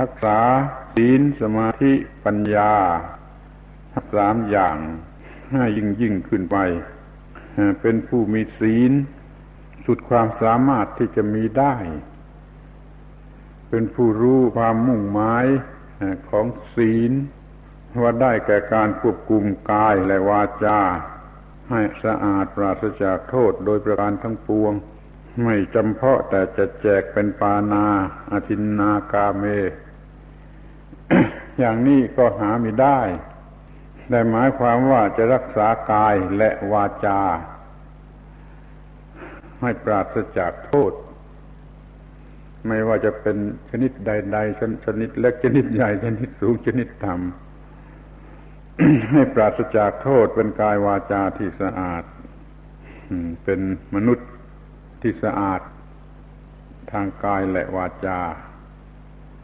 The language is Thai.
รักษาศีลสมาธิปัญญาทักสามอย่างให้ยิ่งยิ่งขึ้นไป เป็นผู้มีศีล สุดความสามารถที่จะมีได้ เป็นผู้รู้ความมุ่งหมายของศีล ว่าได้แก่การควบคุมกายและวาจา ให้สะอาดปราศจากโทษโดยประการทั้งปวง ไม่จำเพาะแต่จะแจกเป็นปานาอาทินนากาเม อย่างนี้ก็หาไม่ได้ ได้หมายความว่าจะรักษากายและวาจา ให้ปราศจากโทษ ไม่ว่าจะเป็นชนิดใดๆชนิดเล็กชนิดใหญ่ชนิดสูงชนิดต่ำให้ปราศจากโทษเป็นกายวาจาที่สะอาดเป็นมนุษย์ ที่สะอาดทางกายและวาจา